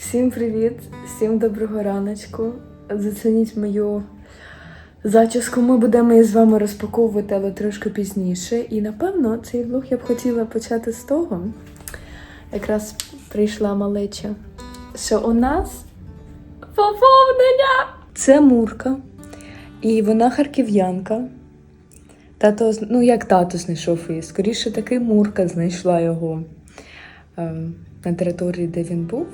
Всім привіт, всім доброго раночку. Зацініть мою зачіску. Ми будемо її з вами розпаковувати, але трошки пізніше. І напевно цей влог я б хотіла почати з того. Якраз прийшла малеча. Що у нас поповнення! Це Мурка. І вона харків'янка. Тато, ну як тато знайшов її? Скоріше таки Мурка знайшла його ем, на території, де він був,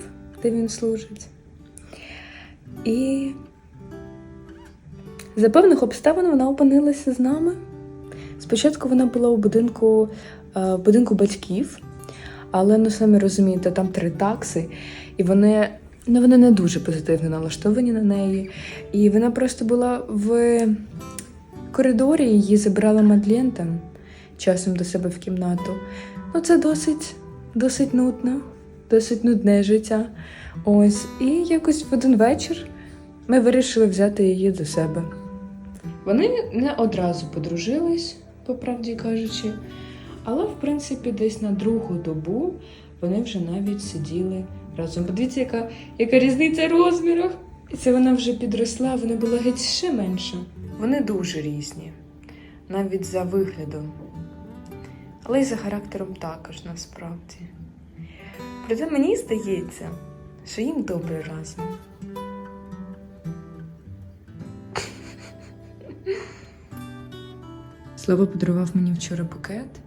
де він служить. І за певних обставин вона опинилася з нами. Спочатку вона була у будинку, е, в будинку батьків, але ну самі розумієте, там три такси, і вони, ну, вони не дуже позитивно налаштовані на неї. І вона просто була в коридорі, її забрала Мадлен там часом до себе в кімнату. Ну, це досить, досить нудно, досить нудне життя. Ось. І якось в один вечір ми вирішили взяти її до себе. Вони не одразу подружились, по правді кажучи, але в принципі десь на другу добу вони вже навіть сиділи разом. Подивіться, яка, яка різниця в розмірах. І це вона вже підросла, вона була геть ще менша. Вони дуже різні, навіть за виглядом, але й за характером також насправді. Проте мені здається, що їм добре разом. Слава подарував мені вчора букет.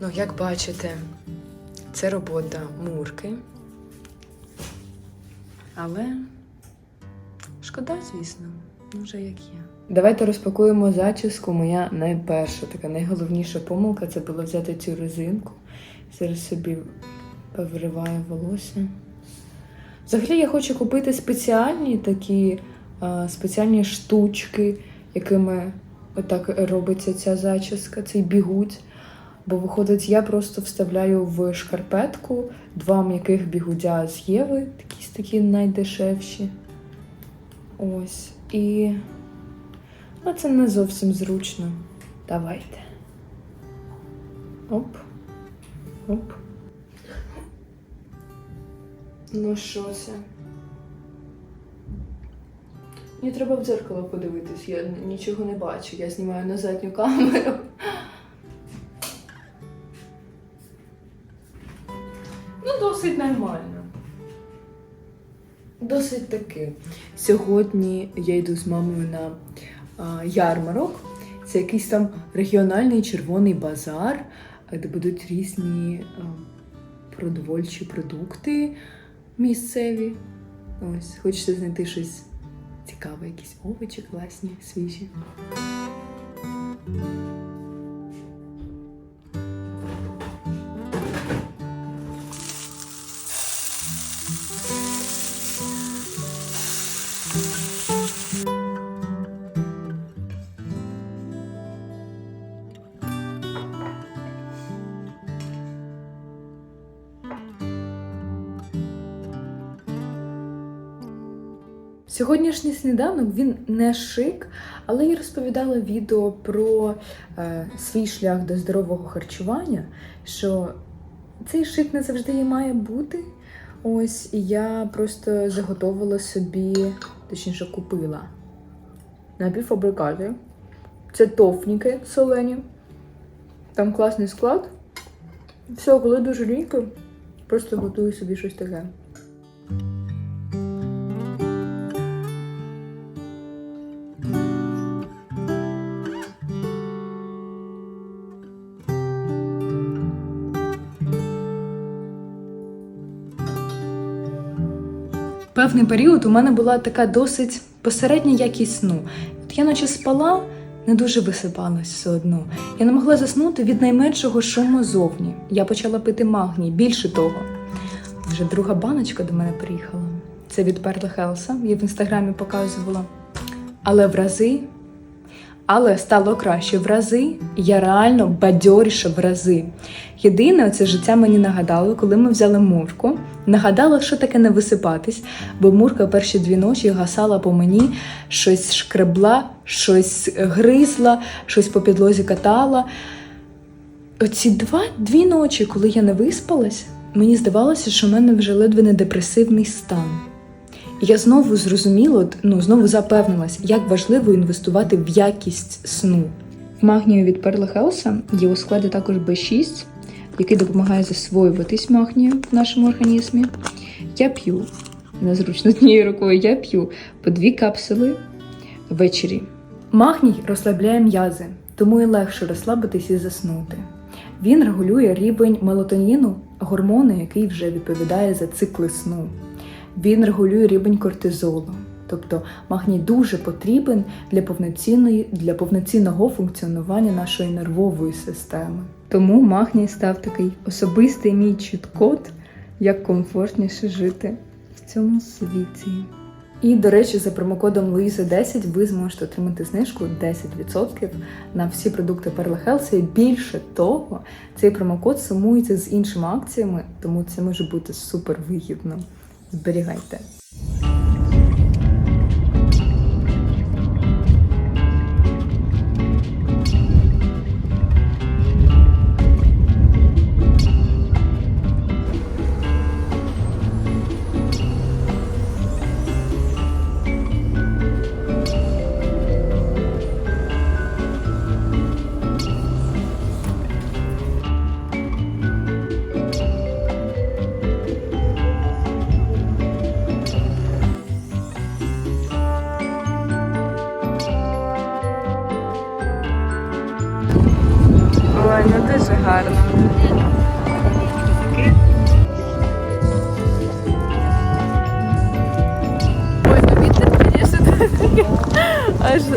Ну, як бачите, це робота Мурки. Але шкода, звісно, ну вже як є. Давайте розпакуємо зачіску. Моя найперша, така найголовніша помилка це було взяти цю резинку. Зараз собі повириваю волосся. Взагалі я хочу купити спеціальні такі а, спеціальні штучки, якими отак робиться ця зачіска, цей бігуть. Бо виходить, я просто вставляю в шкарпетку два м'яких бігудя з Єви, якісь такі найдешевші. Ось. І ну, це не зовсім зручно. Давайте. Оп. Оп. Ну що це? Мені треба в дзеркало подивитись, я нічого не бачу, я знімаю на задню камеру. Ну, досить нормально. Досить таки. Сьогодні я йду з мамою на а, ярмарок. Це якийсь там регіональний червоний базар, де будуть різні а, продовольчі продукти місцеві. Ось, хочеться знайти щось цікаве, якісь овочі класні, свіжі. Сьогоднішній сніданок він не шик, але я розповідала відео про е, свій шлях до здорового харчування, що цей шик не завжди і має бути. Ось і я просто заготовила собі, точніше, купила напівфабрикати. Це тофніки солені. Там класний склад. Все, коли дуже лінько, просто готую собі щось таке. Певний період у мене була така досить посередня якість сну. От я наче спала, не дуже висипалась все одно. Я не могла заснути від найменшого шуму зовні. Я почала пити магній, більше того. Вже друга баночка до мене приїхала. Це від Перла Хелса, я в інстаграмі показувала. Але в рази, але стало краще в рази, я реально бадьоріша в рази. Єдине, це життя мені нагадало, коли ми взяли Мурку. Нагадала, що таке не висипатись, бо Мурка перші дві ночі гасала по мені, щось шкребла, щось гризла, щось по підлозі катала. Оці два, дві ночі, коли я не виспалась, мені здавалося, що в мене вже ледве не депресивний стан. Я знову зрозуміла, ну знову запевнилась, як важливо інвестувати в якість сну. В магнію від Perla Health є у складі також B6, який допомагає засвоюватись магнію в нашому організмі. Я п'ю незручно однією рукою, я п'ю по дві капсули ввечері. Магній розслабляє м'язи, тому і легше розслабитись і заснути. Він регулює рівень мелатоніну, гормону, який вже відповідає за цикли сну. Він регулює рівень кортизолу. Тобто магній дуже потрібен для повноцінної для повноцінного функціонування нашої нервової системи. Тому магній став такий особистий мій чіткод, як комфортніше жити в цьому світі. І, до речі, за промокодом Луїза 10 ви зможете отримати знижку 10% на всі продукти Perla Health. І більше того, цей промокод сумується з іншими акціями, тому це може бути супер вигідно. Зберігайте.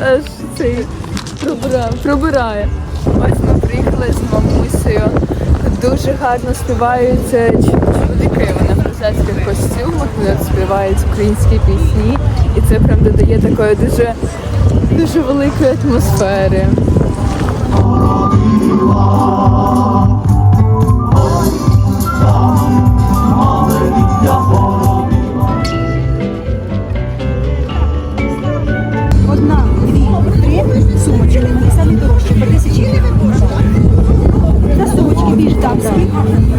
Аж цей пробирає. пробирає. Ось ми приїхали з мамусею. Дуже гарно співаються чоловіки. Вони в козацьких костюмах, вони співають українські пісні, і це прям додає такої дуже, дуже великої атмосфери. Não.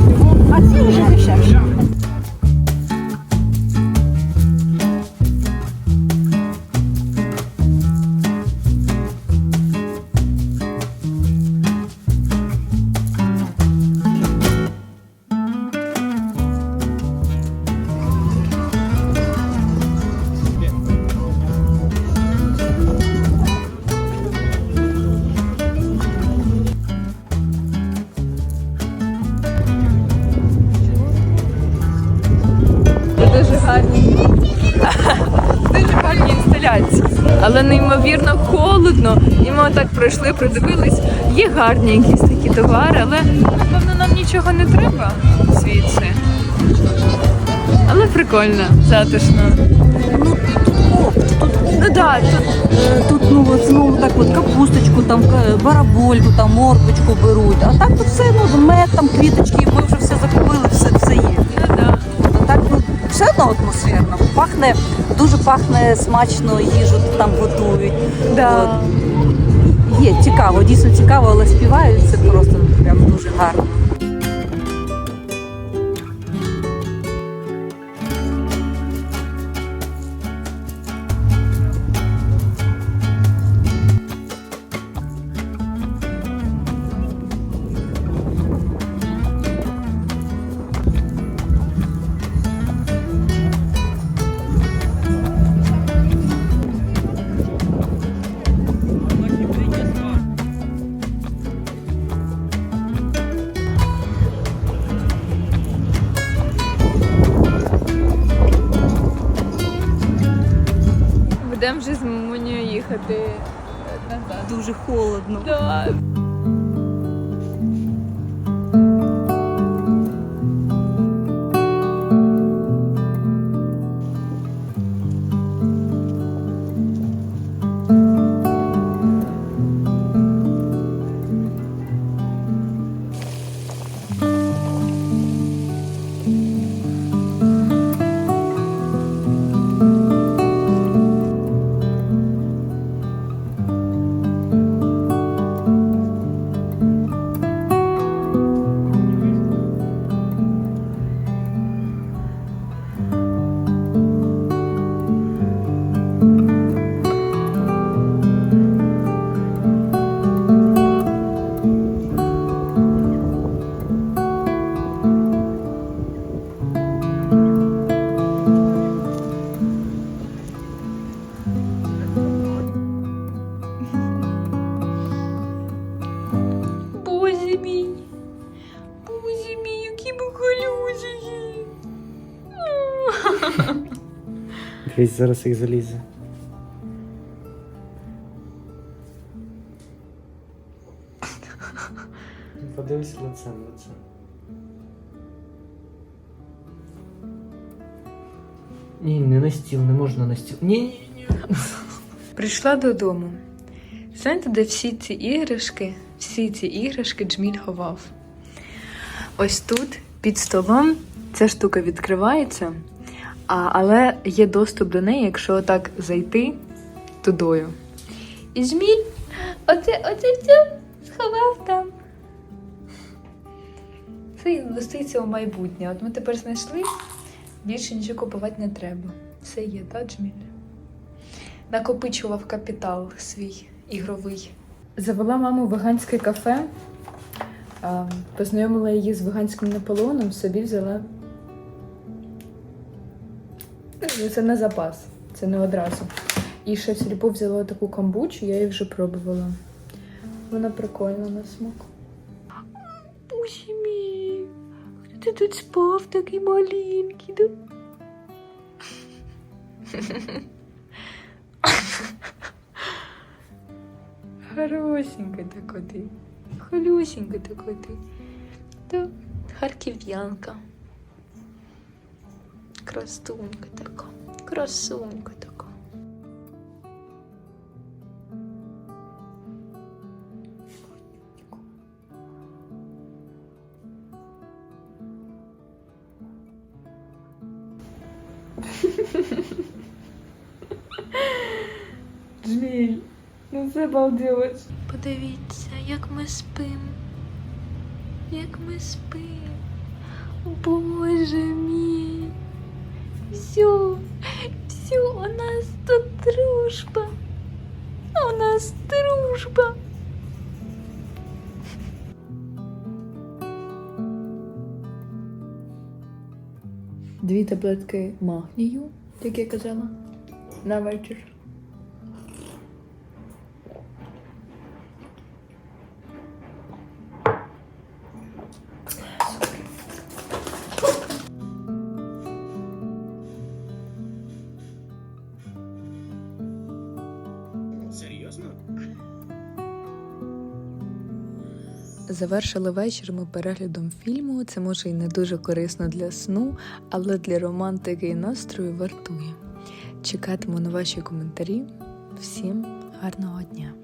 Гарні. Дуже гарні інсталяції. Але неймовірно холодно. І ми отак пройшли, придивились. Є гарні якісь такі товари, але напевно нам нічого не треба звідси. Але прикольно, затишно. Ну да, тут Е, Тут ну, от, ну так от капусточку, там барабольку, там морквочку беруть. А так тут все, ну мед, там квіточки, ми вже все закупили, все, все є. ну да. Атмосферно. Пахне, дуже пахне смачно, їжу там готують. Да. От. Є цікаво, дійсно цікаво, але співають це просто прям дуже гарно. Будемо вже з мамунею їхати назад. Дуже холодно. Да. Дивись, зараз їх залізе. Подивись лицем, лицем. Ні, не на стіл, не можна на стіл. Ні, ні, ні. Прийшла додому. Знаєте, де всі ці іграшки, всі ці іграшки Джміль ховав. Ось тут, під столом, ця штука відкривається, а, але є доступ до неї, якщо так зайти тудою. І Джміль оце, оце все сховав там. Це інвестиція у майбутнє. От ми тепер знайшли, більше нічого купувати не треба. Все є, так, Джміль? накопичував капітал свій ігровий. Завела маму в веганське кафе, познайомила її з веганським Наполеоном, собі взяла. Ну, Це на запас, це не одразу. І ще в сільпо взяла таку камбучу, я її вже пробувала. Вона прикольна на смак. Бусі мій, хто ти тут спав такий маленький, да? Хорошенька такой ты. Холюсенька такой ты. Да, харків'янка. Красунька така. Красунька така. Джміль, ну це балділось. Подивіться, як ми спим. Як ми спим. Боже мій. Все, все, у нас тут дружба. У нас дружба. Дві таблетки магнію, як я казала, на вечір. Завершили вечір ми переглядом фільму. Це може і не дуже корисно для сну, але для романтики і настрою вартує. Чекатиму на ваші коментарі. Всім гарного дня!